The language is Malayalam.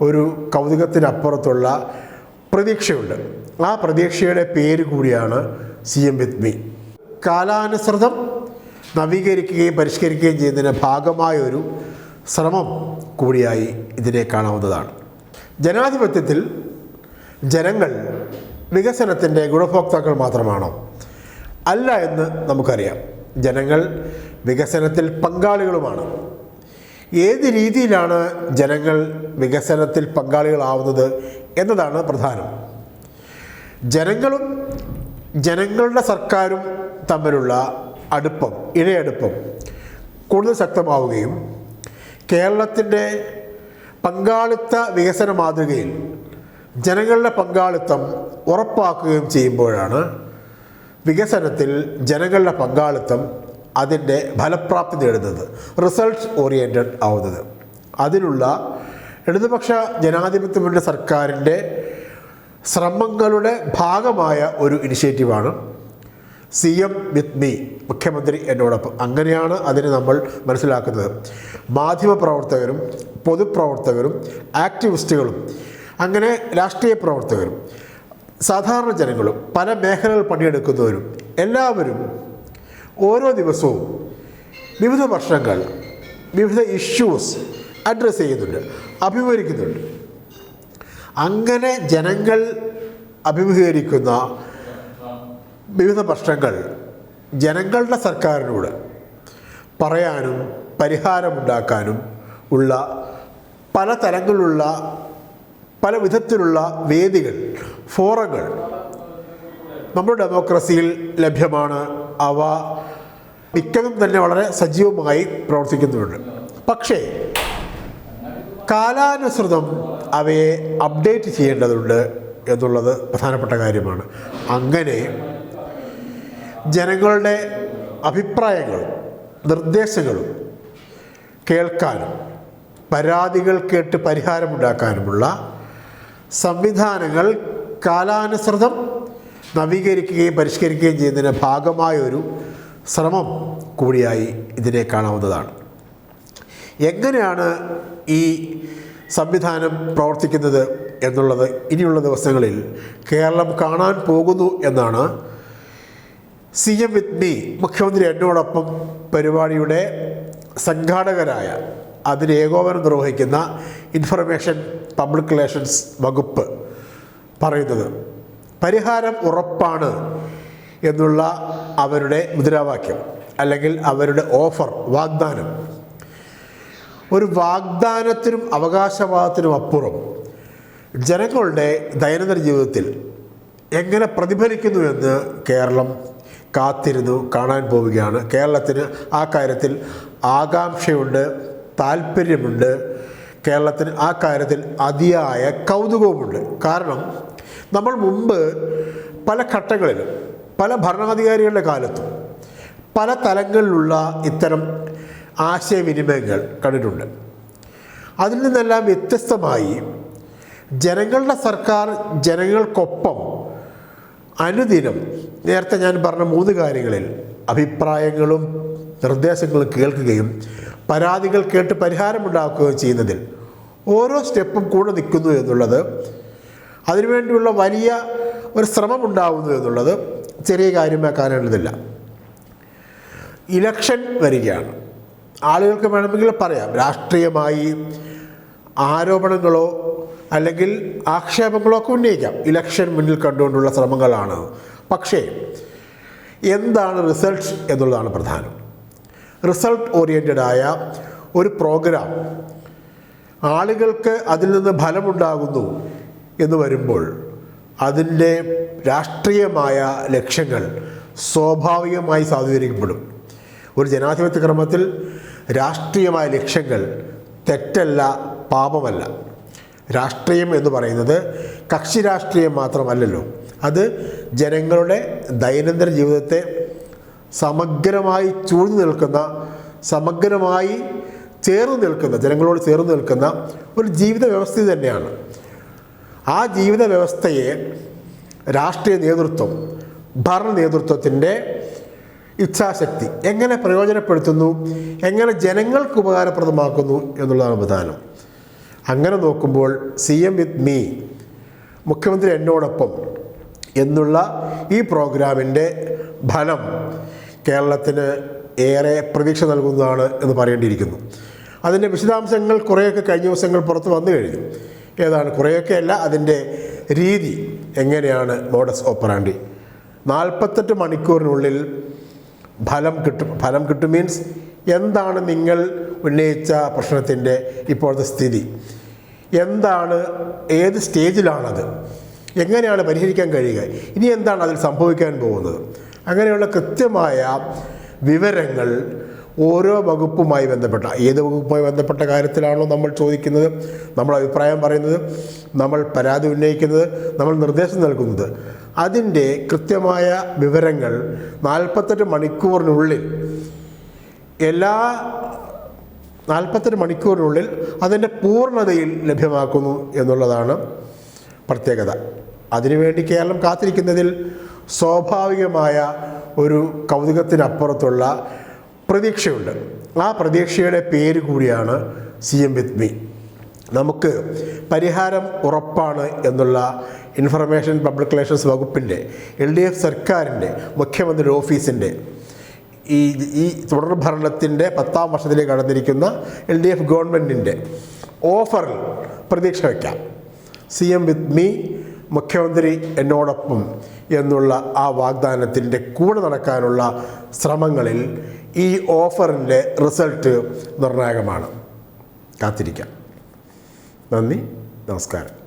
ഒരു കൗതുകത്തിനപ്പുറത്തുള്ള പ്രതീക്ഷയുണ്ട്. ആ പ്രതീക്ഷയുടെ പേര് കൂടിയാണ് സി എം വിത്ത് മീ. കാലാനുസൃതം നവീകരിക്കുകയും പരിഷ്കരിക്കുകയും ചെയ്യുന്നതിന്റെ ഭാഗമായ ഒരു ശ്രമം കൂടിയായി ഇതിനെ കാണാവുന്നതാണ്. ജനാധിപത്യത്തിൽ ജനങ്ങൾ വികസനത്തിന്റെ ഗുണഭോക്താക്കൾ മാത്രമാണോ? അല്ല എന്ന് നമുക്കറിയാം. ജനങ്ങൾ വികസനത്തിൽ പങ്കാളികളുമാണ്. ഏത് രീതിയിലാണ് ജനങ്ങൾ വികസനത്തിൽ പങ്കാളികളാവുന്നത് എന്നതാണ് പ്രധാനം. ജനങ്ങളും ജനങ്ങളുടെ സർക്കാരും തമ്മിലുള്ള അടുപ്പം ഇഴയടുപ്പം കൂടുതൽ ശക്തമാവുകയും കേരളത്തിന്റെ പങ്കാളിത്ത വികസന മാതൃകയിൽ ജനങ്ങളുടെ പങ്കാളിത്തം ഉറപ്പാക്കുകയും ചെയ്യുമ്പോഴാണ് വികസനത്തിൽ ജനങ്ങളുടെ പങ്കാളിത്തം അതിന്റെ ഫലപ്രാപ്തി നേടുന്നത് റിസൾട്ട് ഓറിയന്റഡ് ആവുന്നത്. അതിനുള്ള ഇടതുപക്ഷ ജനാധിപത്യ സർക്കാരിന്റെ ശ്രമങ്ങളുടെ ഭാഗമായ ഒരു ഇനിഷ്യേറ്റീവാണ് സി എം വിത്ത് മീ മുഖ്യമന്ത്രി എന്നോടൊപ്പം. അങ്ങനെയാണ് അതിനെ നമ്മൾ മനസ്സിലാക്കുന്നത്. മാധ്യമപ്രവർത്തകരും പൊതുപ്രവർത്തകരും ആക്ടിവിസ്റ്റുകളും അങ്ങനെ രാഷ്ട്രീയ പ്രവർത്തകരും സാധാരണ ജനങ്ങളും പല മേഖലകൾ പണിയെടുക്കുന്നവരും എല്ലാവരും ഓരോ ദിവസവും വിവിധ പ്രശ്നങ്ങൾ വിവിധ ഇഷ്യൂസ് അഡ്രസ്സ് ചെയ്യുന്നുണ്ട് അഭിമുഖീകരിക്കുന്നുണ്ട്. അങ്ങനെ ജനങ്ങൾ അഭിമുഖീകരിക്കുന്ന വിവിധ പ്രശ്നങ്ങൾ ജനങ്ങളുടെ സർക്കാരിനോട് പറയാനും പരിഹാരമുണ്ടാക്കാനും ഉള്ള പല തലങ്ങളിലുള്ള പല വിധത്തിലുള്ള വേദികൾ ഫോറങ്ങൾ നമ്മുടെ ഡെമോക്രസിയിൽ ലഭ്യമാണ്. അവ മിക്കതും തന്നെ വളരെ സജീവമായി പ്രവർത്തിക്കുന്നുണ്ട്. പക്ഷേ കാലാനുസൃതം അവയെ അപ്ഡേറ്റ് ചെയ്യേണ്ടതുണ്ട് എന്നുള്ളത് പ്രധാനപ്പെട്ട കാര്യമാണ്. അങ്ങനെ ജനങ്ങളുടെ അഭിപ്രായങ്ങളും നിർദ്ദേശങ്ങളും കേൾക്കാനും പരാതികൾ കേട്ട് പരിഹാരമുണ്ടാക്കാനുമുള്ള സംവിധാനങ്ങൾ കാലാനുസൃതം നവീകരിക്കുകയും പരിഷ്കരിക്കുകയും ചെയ്യുന്നതിന്റെ ഭാഗമായ ഒരു ശ്രമം കൂടിയായി ഇതിനെ കാണാവുന്നതാണ്. എങ്ങനെയാണ് ഈ സംവിധാനം പ്രവർത്തിക്കുന്നത് എന്നുള്ളത് ഇനിയുള്ള ദിവസങ്ങളിൽ കേരളം കാണാൻ പോകുന്നു എന്നാണ് സി എം വിത്ത് മീ മുഖ്യമന്ത്രി എന്നോടൊപ്പം പരിപാടിയുടെ സംഘാടകരായ അതിന് ഏകോപനം നിർവഹിക്കുന്ന ഇൻഫർമേഷൻ പബ്ലിക് റിലേഷൻസ് വകുപ്പ് പറയുന്നത് പരിഹാരം ഉറപ്പാണ് എന്നുള്ള അവരുടെ മുദ്രാവാക്യം അല്ലെങ്കിൽ അവരുടെ ഓഫർ വാഗ്ദാനം. ഒരു വാഗ്ദാനത്തിനും അവകാശവാദത്തിനും അപ്പുറം ജനങ്ങളുടെ ദൈനംദിന ജീവിതത്തിൽ എങ്ങനെ പ്രതിഫലിക്കുന്നു എന്ന് കേരളം കാത്തിരുന്നു കാണാൻ പോവുകയാണ്. കേരളത്തിന് ആ കാര്യത്തിൽ ആകാംക്ഷയുണ്ട് താല്പര്യമുണ്ട് കേരളത്തിന് ആ കാര്യത്തിൽ അതിയായ കൗതുകവുമുണ്ട്. കാരണം നമ്മൾ മുമ്പ് പല ഘട്ടങ്ങളിലും പല ഭരണാധികാരികളുടെ കാലത്തും പല തലങ്ങളിലുള്ള ഇത്തരം ആശയവിനിമയങ്ങൾ കണ്ടിട്ടുണ്ട്. അതിൽ നിന്നെല്ലാം വ്യത്യസ്തമായി ജനങ്ങളുടെ സർക്കാർ ജനങ്ങൾക്കൊപ്പം അനുദിനം നേരത്തെ ഞാൻ പറഞ്ഞ മൂന്ന് കാര്യങ്ങളിൽ അഭിപ്രായങ്ങളും നിർദ്ദേശങ്ങളും കേൾക്കുകയും പരാതികൾ കേട്ട് പരിഹാരമുണ്ടാക്കുകയും ചെയ്യുന്നതിൽ ഓരോ സ്റ്റെപ്പും കൂടെ നിൽക്കുന്നു എന്നുള്ളത് അതിനുവേണ്ടിയുള്ള വലിയ ഒരു ശ്രമം ഉണ്ടാവുന്നു എന്നുള്ളത് ചെറിയ കാര്യമാക്കാനുള്ളതില്ല ഇലക്ഷൻ വരികയാണ്. ആളുകൾക്ക് വേണമെങ്കിൽ പറയാം രാഷ്ട്രീയമായി ആരോപണങ്ങളോ അല്ലെങ്കിൽ ആക്ഷേപങ്ങളോ ഒക്കെ ഉന്നയിക്കാം. ഇലക്ഷൻ മുന്നിൽ കണ്ടുകൊണ്ടുള്ള ശ്രമങ്ങളാണ്. പക്ഷേ എന്താണ് റിസൾട്ട് എന്നുള്ളതാണ് പ്രധാനം. റിസൾട്ട് ഓറിയന്റഡ് ആയ ഒരു പ്രോഗ്രാം ആളുകൾക്ക് അതിൽ നിന്ന് ഫലമുണ്ടാകുന്നു എന്ന് വരുമ്പോൾ അതിന്റെ രാഷ്ട്രീയമായ ലക്ഷ്യങ്ങൾ സ്വാഭാവികമായി സാധൂകരിക്കപ്പെടും ഒരു ജനാധിപത്യ ക്രമത്തിൽ രാഷ്ട്രീയമായ ലക്ഷ്യങ്ങൾ തെറ്റല്ല പാപമല്ല. രാഷ്ട്രീയം എന്ന് പറയുന്നത് കക്ഷി രാഷ്ട്രീയം മാത്രമല്ലല്ലോ. അത് ജനങ്ങളുടെ ദൈനംദിന ജീവിതത്തെ സമഗ്രമായി ചൂഴ്ന്നു നിൽക്കുന്ന സമഗ്രമായി ചേർന്ന് നിൽക്കുന്ന ജനങ്ങളോട് ചേർന്ന് നിൽക്കുന്ന ഒരു ജീവിത വ്യവസ്ഥ തന്നെയാണ്. ആ ജീവിത വ്യവസ്ഥയെ രാഷ്ട്രീയ നേതൃത്വം ഭരണ നേതൃത്വത്തിന്റെ ഇച്ഛാശക്തി എങ്ങനെ പ്രയോജനപ്പെടുത്തുന്നു? എങ്ങനെ ജനങ്ങൾക്ക് ഉപകാരപ്രദമാക്കുന്നു എന്നുള്ളതാണ് പ്രധാനം. അങ്ങനെ നോക്കുമ്പോൾ സി എം വിത്ത് മീ മുഖ്യമന്ത്രി എന്നോടൊപ്പം എന്നുള്ള ഈ പ്രോഗ്രാമിന്റെ ഫലം കേരളത്തിന് ഏറെ പ്രതീക്ഷ നൽകുന്നതാണ് എന്ന് പറയേണ്ടിയിരിക്കുന്നു. അതിന്റെ വിശദാംശങ്ങൾ കുറേയൊക്കെ കഴിഞ്ഞ ദിവസങ്ങൾ പുറത്ത് വന്നു കഴിഞ്ഞു. ഏതാണ് കുറേയൊക്കെ അല്ല അതിന്റെ രീതി എങ്ങനെയാണ് മോഡസ് ഓപ്പറാണ്ടി നാൽപ്പത്തെട്ട് മണിക്കൂറിനുള്ളിൽ ഫലം കിട്ടും. ഫലം കിട്ടും മീൻസ് എന്താണ് നിങ്ങൾ ഉന്നയിച്ച പ്രശ്നത്തിന്റെ ഇപ്പോഴത്തെ സ്ഥിതി? എന്താണ് ഏത് സ്റ്റേജിലാണത്? എങ്ങനെയാണ് പരിഹരിക്കാൻ കഴിയുക? ഇനി എന്താണ് അതിൽ സംഭവിക്കാൻ പോകുന്നത്? അങ്ങനെയുള്ള കൃത്യമായ വിവരങ്ങൾ ഓരോ വകുപ്പുമായി ബന്ധപ്പെട്ട ഏത് വകുപ്പുമായി ബന്ധപ്പെട്ട കാര്യത്തിലാണോ നമ്മൾ ചോദിക്കുന്നത് നമ്മൾ അഭിപ്രായം പറയുന്നത് നമ്മൾ പരാതി ഉന്നയിക്കുന്നത് നമ്മൾ നിർദ്ദേശം നൽകുന്നത്. അതിന്റെ കൃത്യമായ വിവരങ്ങൾ നാൽപ്പത്തെട്ട് മണിക്കൂറിനുള്ളിൽ എല്ലാ നാൽപ്പത്തെട്ട് മണിക്കൂറിനുള്ളിൽ അതിന്റെ പൂർണതയിൽ ലഭ്യമാക്കുന്നു എന്നുള്ളതാണ് പ്രത്യേകത. അതിനുവേണ്ടി കേരളം കാത്തിരിക്കുന്നതിൽ സ്വാഭാവികമായ ഒരു കൗതുകത്തിനപ്പുറത്തുള്ള പ്രതീക്ഷയുണ്ട്. ആ പ്രതീക്ഷയുടെ പേര് കൂടിയാണ് സി എം വിത്ത് മീ. നമുക്ക് പരിഹാരം ഉറപ്പാണ് എന്നുള്ള ഇൻഫർമേഷൻ പബ്ലിക് റിലേഷൻസ് വകുപ്പിന്റെ എൽ ഡി എഫ് സർക്കാരിന്റെ മുഖ്യമന്ത്രി ഓഫീസിന്റെ ഈ ഈ തുടർ ഭരണത്തിന്റെ പത്താം വർഷത്തിലേക്ക് കടന്നിരിക്കുന്ന എൽ ഡി എഫ് ഗവൺമെന്റിന്റെ ഓഫറിൽ പ്രതീക്ഷ വയ്ക്കാം. സി എം വിത്ത് മീ മുഖ്യമന്ത്രി എന്നോടൊപ്പം എന്നുള്ള ആ വാഗ്ദാനത്തിന്റെ കൂടെ നടക്കാനുള്ള ശ്രമങ്ങളിൽ ഈ ഓഫറിന്റെ റിസൾട്ട് നിർണായകമാണ്. കാത്തിരിക്കാം. നന്ദി നമസ്കാരം.